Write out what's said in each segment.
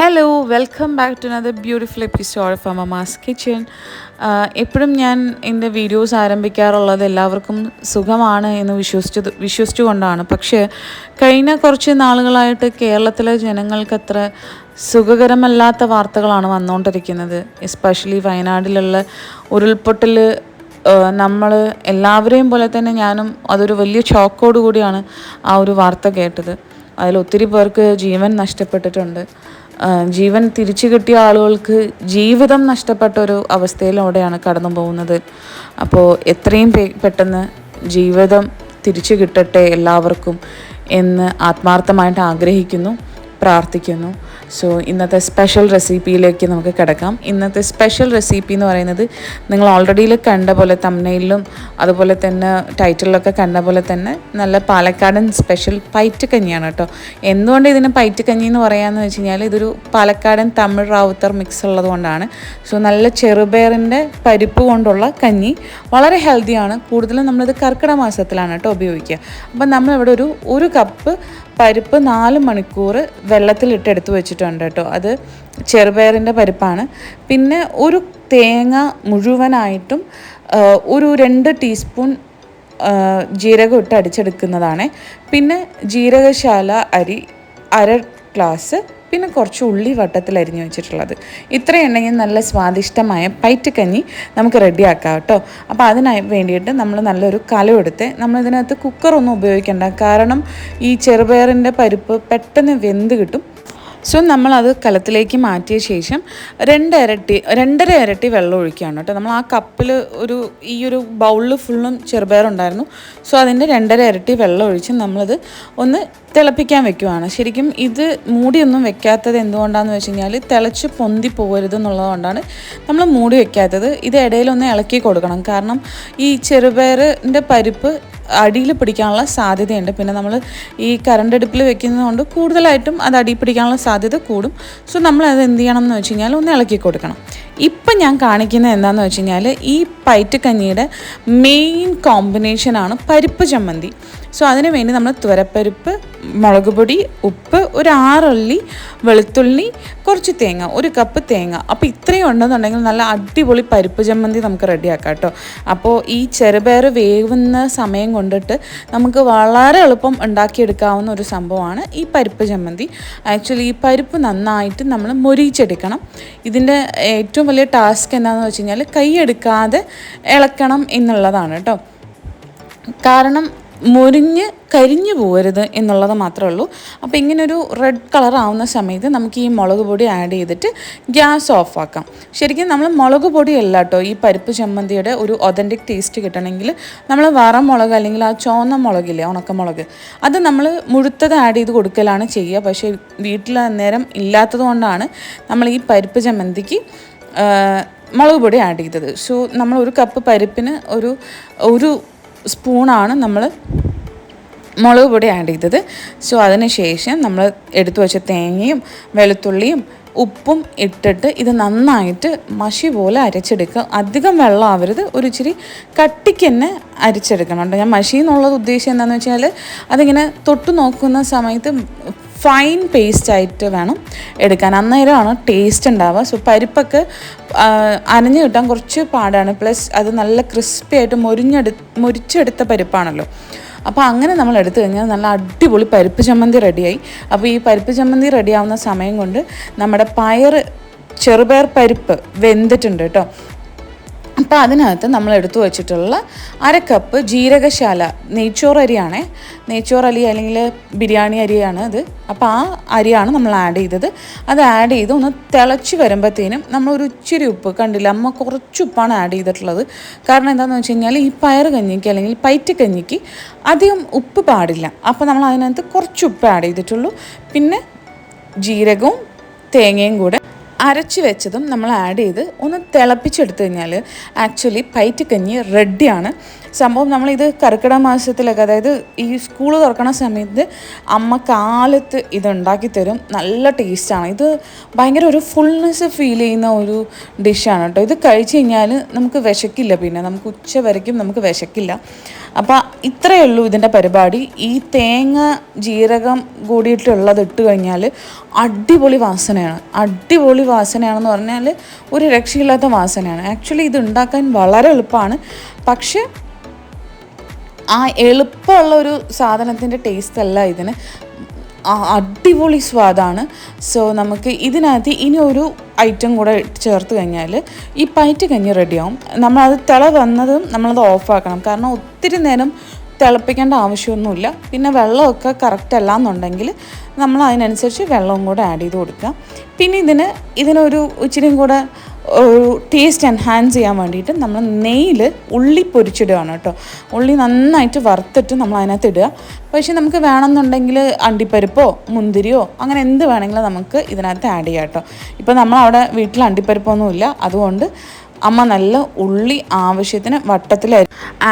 Hello welcome back to another beautiful episode of Ammamas kitchen എപ്പോഴും ഞാൻ എന്റെ videos ആരംഭിക്കാറുള്ളത് എല്ലാവർക്കും സുഖമാണ് എന്ന് വിശ്വസിച്ചത് വിശ്വസിച്ചുകൊണ്ടാണ്. പക്ഷേ കഴിഞ്ഞ കുറച്ച് നാളുകളായിട്ട് കേരളത്തിലെ ജനങ്ങൾക്ക് അത്ര സുഖകരമല്ലാത്ത വാർത്തകളാണ് വന്നുകൊണ്ടിരിക്കുന്നത്. എസ്പെഷ്യലി വയനാട്ടിലുള്ള ഉരുൾപൊട്ടൽ നമ്മൾ എല്ലാവരെയും പോലെ തന്നെ ഞാനും അതൊരു വലിയ ഷോക്കോട് കൂടിയാണ് ആ ഒരു വാർത്ത കേട്ടത്. അതിൽ ഒത്തിരി പേർക്ക് ജീവൻ നഷ്ടപ്പെട്ടിട്ടുണ്ട്. ജീവൻ തിരിച്ചു കിട്ടിയ ആളുകൾക്ക് ജീവിതം നഷ്ടപ്പെട്ട ഒരു അവസ്ഥയിലൂടെയാണ് കടന്നു പോകുന്നത്. അപ്പോൾ എത്രയും പെട്ടെന്ന് ജീവിതം തിരിച്ചു കിട്ടട്ടെ എല്ലാവർക്കും എന്ന് ആത്മാർത്ഥമായിട്ട് ആഗ്രഹിക്കുന്നു പ്രാർത്ഥിക്കുന്നു. സോ ഇന്നത്തെ സ്പെഷ്യൽ റെസിപ്പിയിലേക്ക് നമുക്ക് കിടക്കാം. ഇന്നത്തെ സ്പെഷ്യൽ റെസിപ്പി എന്ന് പറയുന്നത് നിങ്ങൾ ഓൾറെഡിയിൽ കണ്ട പോലെ തമ്മനയിലും അതുപോലെ തന്നെ ടൈറ്റിലൊക്കെ കണ്ട പോലെ തന്നെ നല്ല പാലക്കാടൻ സ്പെഷ്യൽ പൈറ്റ് കഞ്ഞിയാണ് കേട്ടോ. എന്തുകൊണ്ട് ഇതിന് പൈറ്റ് കഞ്ഞി എന്ന് പറയാമെന്ന് വെച്ച് കഴിഞ്ഞാൽ ഇതൊരു പാലക്കാടൻ തമിഴ് റാവുത്തർ മിക്സ് ഉള്ളത് കൊണ്ടാണ്. സോ നല്ല ചെറുപയറിന്റെ പരിപ്പ് കൊണ്ടുള്ള കഞ്ഞി വളരെ ഹെൽത്തിയാണ് കൂടുതലും നമ്മളിത് കർക്കിടക മാസത്തിലാണ് കേട്ടോ ഉപയോഗിക്കുക. അപ്പം നമ്മളിവിടെ ഒരു ഒരു കപ്പ് പരിപ്പ് നാല് മണിക്കൂർ വെള്ളത്തിലിട്ട് എടുത്തു വെച്ചിട്ടുണ്ട് കേട്ടോ. അത് ചെറുപയറിന്റെ പരിപ്പാണ്. പിന്നെ ഒരു തേങ്ങ മുഴുവനായിട്ടും ഒരു രണ്ട് ടീസ്പൂൺ ജീരകം ഇട്ട് അടിച്ചെടുക്കുന്നതാണ്. പിന്നെ ജീരകശാല അരി അര ഗ്ലാസ് പിന്നെ കുറച്ച് ഉള്ളി വട്ടത്തിൽ അരിഞ്ഞു വെച്ചിട്ടുള്ളത് ഇത്രയുണ്ടെങ്കിൽ നല്ല സ്വാദിഷ്ടമായ പൈറ്റ് കഞ്ഞി നമുക്ക് റെഡിയാക്കാം കേട്ടോ. അപ്പോൾ അതിനായി വേണ്ടിയിട്ട് നമ്മൾ നല്ലൊരു കലം എടുത്ത് നമ്മളിതിനകത്ത് കുക്കറൊന്നും ഉപയോഗിക്കേണ്ട. കാരണം ഈ ചെറുപയറിന്റെ പരിപ്പ് പെട്ടെന്ന് വെന്ത് കിട്ടും. സോ നമ്മളത് കലത്തിലേക്ക് മാറ്റിയ ശേഷം രണ്ട് ഇരട്ടി രണ്ടര ഇരട്ടി വെള്ളം ഒഴിക്കുകയാണ് കേട്ടോ. നമ്മൾ ആ കപ്പിൽ ഒരു ഈ ഒരു ബൗളിൽ ഫുള്ളും ചെറുപയറുണ്ടായിരുന്നു സോ അതിന്റെ രണ്ടര ഇരട്ടി വെള്ളം ഒഴിച്ച് നമ്മളത് ഒന്ന് തിളപ്പിക്കാൻ വെക്കുവാണ്. ശരിക്കും ഇത് മൂടിയൊന്നും വെക്കാത്തത് എന്തുകൊണ്ടാണെന്ന് വെച്ച് കഴിഞ്ഞാൽ തിളച്ച് പൊന്തി പോകരുത് എന്നുള്ളതുകൊണ്ടാണ് നമ്മൾ മൂടി വെക്കാത്തത്. ഇത് ഇടയിലൊന്ന് ഇളക്കി കൊടുക്കണം. കാരണം ഈ ചെറുപയറിന്റെ പരിപ്പ് അടിയിൽ പിടിക്കാനുള്ള സാധ്യതയുണ്ട്. പിന്നെ നമ്മൾ ഈ കറണ്ട് അടുപ്പിൽ വെക്കുന്നതുകൊണ്ട് കൂടുതലായിട്ടും അത് അടിയിൽ പിടിക്കാനുള്ള സാധ്യത കൂടും. സോ നമ്മൾ അത് എന്ത് ചെയ്യണം എന്ന് വെച്ച് കഴിഞ്ഞാൽ ഒന്ന് ഇളക്കി കൊടുക്കണം. ഇപ്പം ഞാൻ കാണിക്കുന്നത് എന്താണെന്ന് വെച്ച് കഴിഞ്ഞാൽ ഈ പയറ്റ് കഞ്ഞിയുടെ മെയിൻ കോമ്പിനേഷനാണ് പരിപ്പ് ചമ്മന്തി. സോ അതിന് വേണ്ടി നമ്മൾ തുവരപ്പരിപ്പ് മുളക് പൊടി ഉപ്പ് ഒരു ആറുള്ളി വെളുത്തുള്ളി കുറച്ച് തേങ്ങ ഒരു കപ്പ് തേങ്ങ. അപ്പോൾ ഇത്രയും ഉണ്ടെന്നുണ്ടെങ്കിൽ നല്ല അടിപൊളി പരിപ്പ് ചമ്മന്തി നമുക്ക് റെഡിയാക്കാം കേട്ടോ. അപ്പോൾ ഈ ചെറുപയർ വേവുന്ന സമയം കൊണ്ടിട്ട് നമുക്ക് വളരെ എളുപ്പം ഉണ്ടാക്കിയെടുക്കാവുന്ന ഒരു സംഭവമാണ് ഈ പരിപ്പ് ചമ്മന്തി. ആക്ച്വലി ഈ പരിപ്പ് നന്നായിട്ട് നമ്മൾ മൊരിച്ചെടുക്കണം ഇതിന്റെ ഏറ്റവും വലിയ ടാസ്ക് എന്താണെന്ന് വെച്ച് കഴിഞ്ഞാൽ കൈയെടുക്കാതെ ഇളക്കണം എന്നുള്ളതാണ് കേട്ടോ. കാരണം മുരിഞ്ഞ് കരിഞ്ഞു പോകരുത് എന്നുള്ളത് മാത്രമേ ഉള്ളൂ. അപ്പോൾ ഇങ്ങനൊരു റെഡ് കളർ ആവുന്ന സമയത്ത് നമുക്ക് ഈ മുളക് പൊടി ആഡ് ചെയ്തിട്ട് ഗ്യാസ് ഓഫാക്കാം ശരിക്കും നമ്മൾ മുളക് പൊടിയല്ല കേട്ടോ ഈ പരിപ്പ് ചമ്മന്തിയുടെ ഒരു ഒതന്റിക് ടേസ്റ്റ് കിട്ടണമെങ്കിൽ നമ്മൾ വറമുളക് അല്ലെങ്കിൽ ആ ചുവന്ന മുളകില്ലേ ഉണക്കമുളക് അത് നമ്മൾ മുഴുത്തത് ആഡ് ചെയ്ത് കൊടുക്കലാണ് ചെയ്യുക. പക്ഷേ വീട്ടിൽ അന്നേരം ഇല്ലാത്തത് കൊണ്ടാണ് നമ്മൾ ഈ പരിപ്പ് ചമ്മന്തിക്ക് മുളക് പൊടി ആഡ് ചെയ്തത്. സോ നമ്മൾ ഒരു കപ്പ് പരിപ്പിന് ഒരു ഒരു സ്പൂണാണ് നമ്മൾ മുളക് പൊടി ആഡ് ചെയ്തത്. സോ അതിന് ശേഷം നമ്മൾ എടുത്തു വെച്ച തേങ്ങയും വെളുത്തുള്ളിയും ഉപ്പും ഇട്ടിട്ട് ഇത് നന്നായിട്ട് മഷി പോലെ അരച്ചെടുക്കുക. അധികം വെള്ളം ആവരുത്. ഒരു ഇച്ചിരി കട്ടിക്ക് തന്നെ അരച്ചെടുക്കണം. കേട്ടോ ഞാൻ മഷി എന്നുള്ളത് ഉദ്ദേശം എന്താണെന്ന് വെച്ചാൽ അതിങ്ങനെ തൊട്ട് നോക്കുന്ന സമയത്ത് ഫൈൻ പേസ്റ്റ് ആയിട്ട് വേണം എടുക്കാൻ. അന്നേരമാണ് ടേസ്റ്റ് ഉണ്ടാവുക. സോ പരിപ്പൊക്കെ അനഞ്ഞ് കിട്ടാൻ കുറച്ച് പാടാണ്. പ്ലസ് അത് നല്ല ക്രിസ്പി ആയിട്ട് മൊരിഞ്ഞെടു മുരിച്ചെടുത്ത പരിപ്പാണല്ലോ. അപ്പോൾ അങ്ങനെ നമ്മൾ എടുത്തു കഴിഞ്ഞാൽ നല്ല അടിപൊളി പരിപ്പ് ചമ്മന്തി റെഡിയായി. അപ്പോൾ ഈ പരിപ്പ് ചമ്മന്തി റെഡിയാവുന്ന സമയം കൊണ്ട് നമ്മുടെ പയർ ചെറുപയർ പരിപ്പ് വെന്തിട്ടുണ്ട് കേട്ടോ. അപ്പോൾ അതിനകത്ത് നമ്മൾ എടുത്തു വെച്ചിട്ടുള്ള അര കപ്പ് ജീരകശാല നെയ്ച്ചോറ് അരിയാണേ. നെയ്ച്ചോറ് അരി അല്ലെങ്കിൽ ബിരിയാണി അരിയാണ് അത്. അപ്പോൾ ആ അരിയാണ് നമ്മൾ ആഡ് ചെയ്തത്. അത് ആഡ് ചെയ്ത് ഒന്ന് തിളച്ച് വരുമ്പോഴത്തേനും നമ്മൾ ഒരു ഇച്ചിരി ഉപ്പ് കണ്ടില്ല അമ്മ കുറച്ച് ഉപ്പാണ് ആഡ് ചെയ്തിട്ടുള്ളത്. കാരണം എന്താണെന്ന് വെച്ച് കഴിഞ്ഞാൽ ഈ പയർ കഞ്ഞിക്ക് അല്ലെങ്കിൽ പയറ്റ് കഞ്ഞിക്ക് അധികം ഉപ്പ് പാടില്ല. അപ്പോൾ നമ്മൾ അതിനകത്ത് കുറച്ച് ഉപ്പ് ആഡ് ചെയ്തിട്ടുള്ളൂ. പിന്നെ ജീരകവും തേങ്ങയും കൂടെ അരച്ച് വെച്ചതും നമ്മൾ ആഡ് ചെയ്ത് ഒന്ന് തിളപ്പിച്ചെടുത്തു കഴിഞ്ഞാൽ ആക്ച്വലി പൈറ്റ് കഞ്ഞി റെഡിയാണ് സംഭവം നമ്മളിത് കർക്കിടക മാസത്തിലൊക്കെ അതായത് ഈ സ്കൂൾ തുറക്കണ സമയത്ത് അമ്മ കാലത്ത് ഇത് ഉണ്ടാക്കി തരും. നല്ല ടേസ്റ്റാണ് ഇത് ഭയങ്കര ഒരു ഫുൾനെസ് ഫീൽ ചെയ്യുന്ന ഒരു ഡിഷാണ് കേട്ടോ. ഇത് കഴിച്ച് കഴിഞ്ഞാൽ നമുക്ക് വിശക്കില്ല പിന്നെ. നമുക്ക് ഉച്ച വരയ്ക്കും നമുക്ക് വിശക്കില്ല. അപ്പോൾ ഇത്രയേ ഉള്ളൂ ഇതിന്റെ പരിപാടി. ഈ തേങ്ങ ജീരകം കൂടിയിട്ടുള്ളത് ഇട്ട് കഴിഞ്ഞാൽ അടിപൊളി വാസനയാണ്. അടിപൊളി വാസനയാണെന്ന് പറഞ്ഞാൽ ഒരു രക്ഷയില്ലാത്ത വാസനയാണ്. ആക്ച്വലി ഇത് ഉണ്ടാക്കാൻ വളരെ എളുപ്പമാണ്. പക്ഷെ ആ എളുപ്പമുള്ള ഒരു സാധനത്തിന്റെ ടേസ്റ്റ് അല്ല ഇതിന് അടിപൊളി സ്വാദാണ്. സോ നമുക്ക് ഇതിനകത്ത് ഇനി ഒരു ഐറ്റം കൂടെ ചേർത്ത് കഴിഞ്ഞാൽ ഈ പയറ്റ് കഞ്ഞി റെഡിയാവും. നമ്മളത് തിള വന്നതും നമ്മളത് ഓഫാക്കണം. കാരണം ഒത്തിരി നേരം തിളപ്പിക്കേണ്ട ആവശ്യമൊന്നുമില്ല. പിന്നെ വെള്ളമൊക്കെ കറക്റ്റ് അല്ല എന്നുണ്ടെങ്കിൽ നമ്മൾ അതിനനുസരിച്ച് വെള്ളവും കൂടെ ആഡ് ചെയ്ത് കൊടുക്കുക. പിന്നെ ഇതിന് ഇതിനൊരു ഇച്ചിരിയും കൂടെ ഒരു ടേസ്റ്റ് എൻഹാൻസ് ചെയ്യാൻ വേണ്ടിയിട്ട് നമ്മൾ നെയ്യിൽ ഉള്ളി പൊരിച്ചിടുകയാണ് കേട്ടോ. ഉള്ളി നന്നായിട്ട് വറുത്തിട്ട് നമ്മൾ അതിനകത്ത് ഇടുക. പക്ഷേ നമുക്ക് വേണമെന്നുണ്ടെങ്കിൽ അണ്ടിപ്പരിപ്പോ മുന്തിരിയോ അങ്ങനെ എന്ത് വേണമെങ്കിലും നമുക്ക് ഇതിനകത്ത് ആഡ് ചെയ്യാം കേട്ടോ. ഇപ്പോൾ നമ്മളവിടെ വീട്ടിൽ അണ്ടിപ്പരിപ്പൊന്നുമില്ല. അതുകൊണ്ട് അമ്മ നല്ല ഉള്ളി ആവശ്യത്തിന് വട്ടത്തിൽ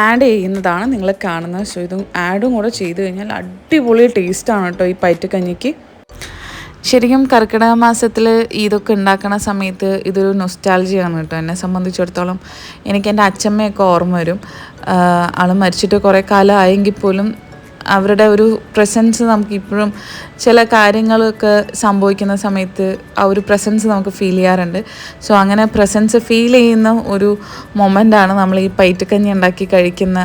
ആഡ് ചെയ്യുന്നതാണ് നിങ്ങൾ കാണുന്നത്. സോ ഇതും ആഡും കൂടെ ചെയ്ത് കഴിഞ്ഞാൽ അടിപൊളി ടേസ്റ്റാണ് കേട്ടോ ഈ പയറ്റുകഞ്ഞിക്ക് ശരിക്കും കർക്കിടക മാസത്തിൽ ഇതൊക്കെ ഉണ്ടാക്കുന്ന സമയത്ത് ഇതൊരു നൊസ്റ്റാൾജിയാണ് കേട്ടോ. എന്നെ സംബന്ധിച്ചിടത്തോളം എനിക്ക് എന്റെ അച്ഛമ്മയൊക്കെ ഓർമ്മ വരും. ആൾ മരിച്ചിട്ട് കുറേ കാലം ആയെങ്കിൽ പോലും അവരുടെ ഒരു പ്രസൻസ് നമുക്ക് ഇപ്പോഴും ചില കാര്യങ്ങളൊക്കെ സംഭവിക്കുന്ന സമയത്ത് ആ ഒരു പ്രസൻസ് നമുക്ക് ഫീൽ ചെയ്യാറുണ്ട്. സോ അങ്ങനെ പ്രസൻസ് ഫീൽ ചെയ്യുന്ന ഒരു മൊമെന്റാണ് നമ്മൾ ഈ പൈറ്റക്കഞ്ഞി ഉണ്ടാക്കി കഴിക്കുന്ന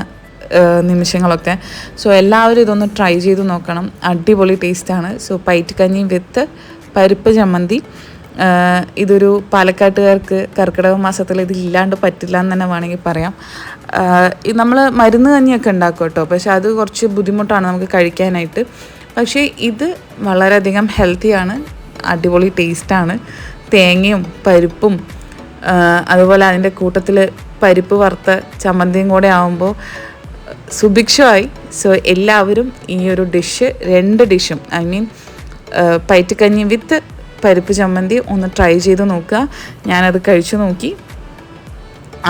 നിമിഷങ്ങളൊക്കെ. സോ എല്ലാവരും ഇതൊന്ന് ട്രൈ ചെയ്ത് നോക്കണം. അടിപൊളി ടേസ്റ്റാണ് സോ പൈറ്റ് കഞ്ഞി വിത്ത് പരിപ്പ് ചമ്മന്തി. ഇതൊരു പാലക്കാട്ടുകാർക്ക് കർക്കിടക മാസത്തിൽ ഇത് ഇല്ലാണ്ട് പറ്റില്ല എന്ന് തന്നെ വേണമെങ്കിൽ പറയാം. നമ്മൾ മരുന്ന് കഞ്ഞിയൊക്കെ ഉണ്ടാക്കും കേട്ടോ. പക്ഷെ അത് കുറച്ച് ബുദ്ധിമുട്ടാണ് നമുക്ക് കഴിക്കാനായിട്ട്. പക്ഷേ ഇത് വളരെയധികം ഹെൽത്തിയാണ് അടിപൊളി ടേസ്റ്റാണ് തേങ്ങയും പരിപ്പും അതുപോലെ അതിന്റെ കൂട്ടത്തിൽ പരിപ്പ് വറുത്ത ചമ്മന്തിയും കൂടെ ആകുമ്പോൾ സുഭിക്ഷമായി. സോ എല്ലാവരും ഈ ഒരു ഡിഷ് രണ്ട് ഡിഷും ഐ മീൻ പയറ്റുകഞ്ഞി വിത്ത് പരിപ്പ് ചമ്മന്തി ഒന്ന് ട്രൈ ചെയ്ത് നോക്കുക. ഞാനത് കഴിച്ചു നോക്കി.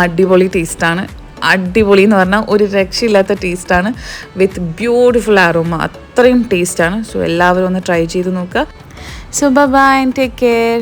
അടിപൊളി ടേസ്റ്റാണ് അടിപൊളി എന്ന് പറഞ്ഞാൽ ഒരു രക്ഷയില്ലാത്ത ടേസ്റ്റാണ് വിത്ത് ബ്യൂട്ടിഫുൾ ആരോമ അത്രയും ടേസ്റ്റാണ് സോ എല്ലാവരും ഒന്ന് ട്രൈ ചെയ്ത് നോക്കുക. So bye and take care